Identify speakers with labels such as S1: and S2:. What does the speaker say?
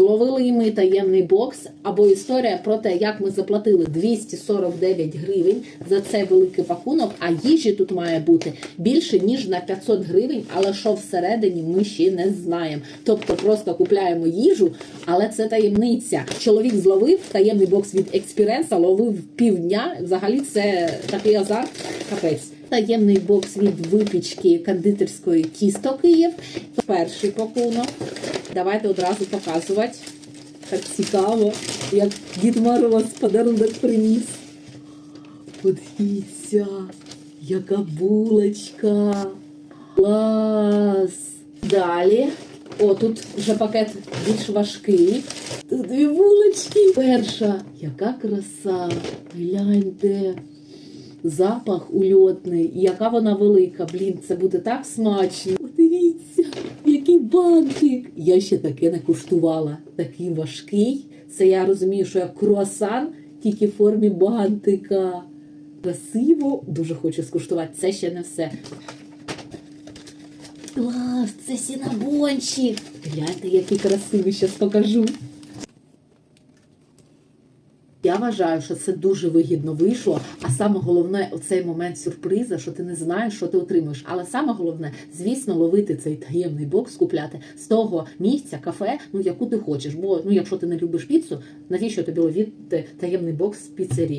S1: Зловили ми таємний бокс або історія про те, як ми заплатили 249 гривень за цей великий пакунок, а їжі тут має бути більше ніж на 500 гривень, але що всередині ми ще не знаємо. Тобто просто купляємо їжу, але це таємниця. Чоловік зловив таємний бокс від експіренса, ловив півдня. Взагалі це такий азарт, капець. Таємний бокс від випічки кондитерської тісто Київ. Перший пакунок. Давайте одразу показувати. Так цікаво, як Дід Мороз подарунок приніс. Подивіться, яка булочка. Клас. Далі. О, тут вже пакет більш важкий. Тут дві булочки. Перша. Яка краса. Гляньте. Запах ульотний. Яка вона велика. Блін, це буде так смачно. Подивіться, бантик. Я ще таке не куштувала. Такий важкий. Це я розумію, що як круасан, тільки в формі бантика. Красиво, дуже хочу скуштувати. Це ще не все. Клас, це сінабончик. Гляньте, який красивий, зараз покажу. Я вважаю, що це дуже вигідно вийшло. А саме головне, оцей момент сюрприза, що ти не знаєш, що ти отримуєш. Але саме головне, звісно, ловити цей таємний бокс, купляти з того місця, кафе, ну яку ти хочеш. Бо ну, якщо ти не любиш піцу, навіщо тобі ловити таємний бокс з піцерії?